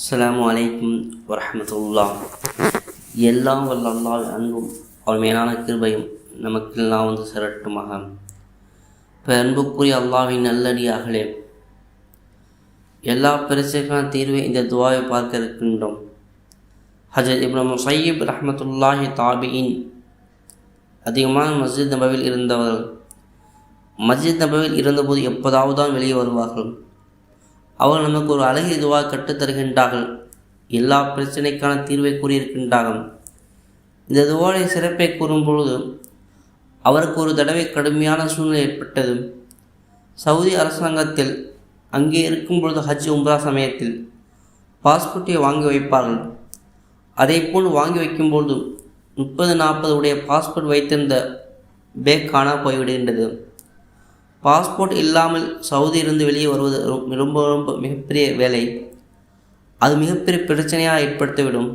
அஸ்லாம் அலைக்கும் வரமத்துல்லா எல்லாம் வல்ல அல்லாஹ் அன்பும் அவர் மேலான கிருபையும் நமக்கெல்லாம் வந்து சிரட்டுமாக. இப்போ அன்புக்குரிய அல்லாவின் நல்லடியாகலே எல்லா பிரச்சனைக்கான தீர்வை இந்த துவாவை பார்க்க இருக்கின்றோம். ஹஜரத் இப்ரம் முசையீப் ரஹமத்துல்லாஹி தாபியின் அதிகமான மஸ்ஜித் நபவில் இருந்தவர்கள் மஸ்ஜித் நபவில் இருந்தபோது எப்போதாவது தான் வெளியே வருவார்கள். அவர்கள் நமக்கு ஒரு அழகிய இதுவாக கற்றுத் தருகின்றார்கள். எல்லா பிரச்சனைக்கான தீர்வை கூறியிருக்கின்றார்கள். இந்த துவாலை சிறப்பை கூறும்பொழுது அவருக்கு ஒரு தடவை கடுமையான சூழ்நிலை ஏற்பட்டது. சவுதி அரசாங்கத்தில் அங்கே இருக்கும் பொழுது ஹஜ் உம்ரா சமயத்தில் பாஸ்போர்ட்டை வாங்கி வைப்பார்கள். அதே போல் வாங்கி வைக்கும்பொழுது முப்பது நாற்பது உடைய பாஸ்போர்ட் வைத்திருந்த பேக் காணா போய்விடுகின்றது. பாஸ்போர்ட் இல்லாமல் சவுதியிலிருந்து வெளியே வருவது ரொம்ப ரொம்ப மிகப்பெரிய வேலை. அது மிகப்பெரிய பிரச்சனையாக ஏற்படுத்திவிடும்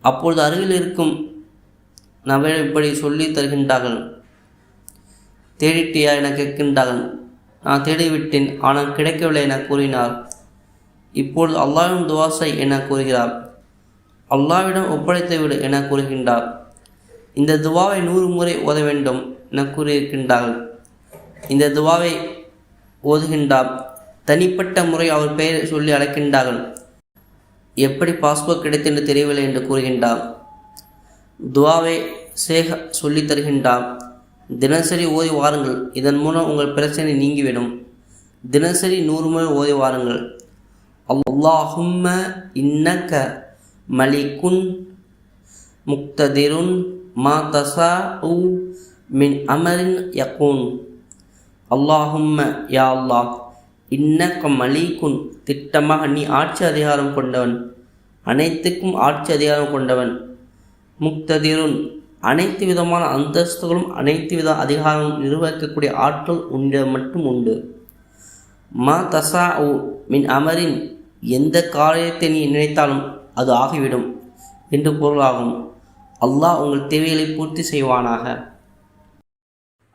அப்பொழுது அருகில் இருக்கும் நபரிடம் இப்படி சொல்லி தருகின்றார்கள். தேடிட்டியா? என கேட்கின்றார்கள். நான் தேடிவிட்டேன் ஆனால் கிடைக்கவில்லை என கூறினார். இப்பொழுது அல்லாவின் துவாசை என கூறுகிறார். அல்லாஹ்விடம் ஒப்படைத்து விடு என கூறுகின்றார். இந்த துவாவை நூறு முறை ஓத வேண்டும் என கூறியிருக்கின்றார்கள். இந்த துவாவை ஓதுகின்றார். தனிப்பட்ட முறை அவர் பெயரை சொல்லி அழைக்கின்றார்கள். எப்படி பாஸ்போர்ட் கிடைத்தென்று தெரியவில்லை என்று கூறுகின்றார். துவாவை சேக சொல்லி தருகின்றார். தினசரி ஓதி வாருங்கள். இதன் மூலம் உங்கள் பிரச்சனை நீங்கிவிடும். தினசரி நூறு முறை ஓதி வாருங்கள். அல்லாஹும்ம இன்னக்க மலிக்குன் முக்ததிருன் மா தசா மின் அமரின் யக்கூன் அல்லாஹும்ம யா அல்லாஹ் இன்னக்க மலீக்குன் திட்டமாக நீ ஆட்சி அதிகாரம் கொண்டவன். அனைத்துக்கும் ஆட்சி அதிகாரம் கொண்டவன். முக்ததிருன் அனைத்து விதமான அந்தஸ்துகளும் அனைத்து வித அதிகாரமும் நிர்வகிக்கக்கூடிய ஆற்றல் உன்னிடம் மட்டும் உண்டு. மா தசா மின் அமரின் எந்த காரியத்தை நீ நினைத்தாலும் அது ஆகிவிடும் என்று பொருளாகும். அல்லாஹ் உங்கள் தேவைகளை பூர்த்தி செய்வானாக.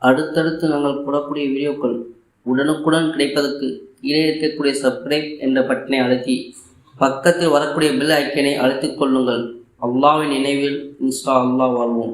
அடுத்தடுத்து நாங்கள் போடக்கூடிய வீடியோக்கள் உடனுக்குடன் கிடைப்பதற்கு கீழே இருக்கக்கூடிய சப்ஸ்கிரைப் என்ற பட்டனை அழுத்தி பக்கத்தில் வரக்கூடிய பில் ஐக்கனை அழுத்திக் கொள்ளுங்கள். அல்லாவின் நினைவில் இன்ஸ்டா அல்லா வாழ்வோம்.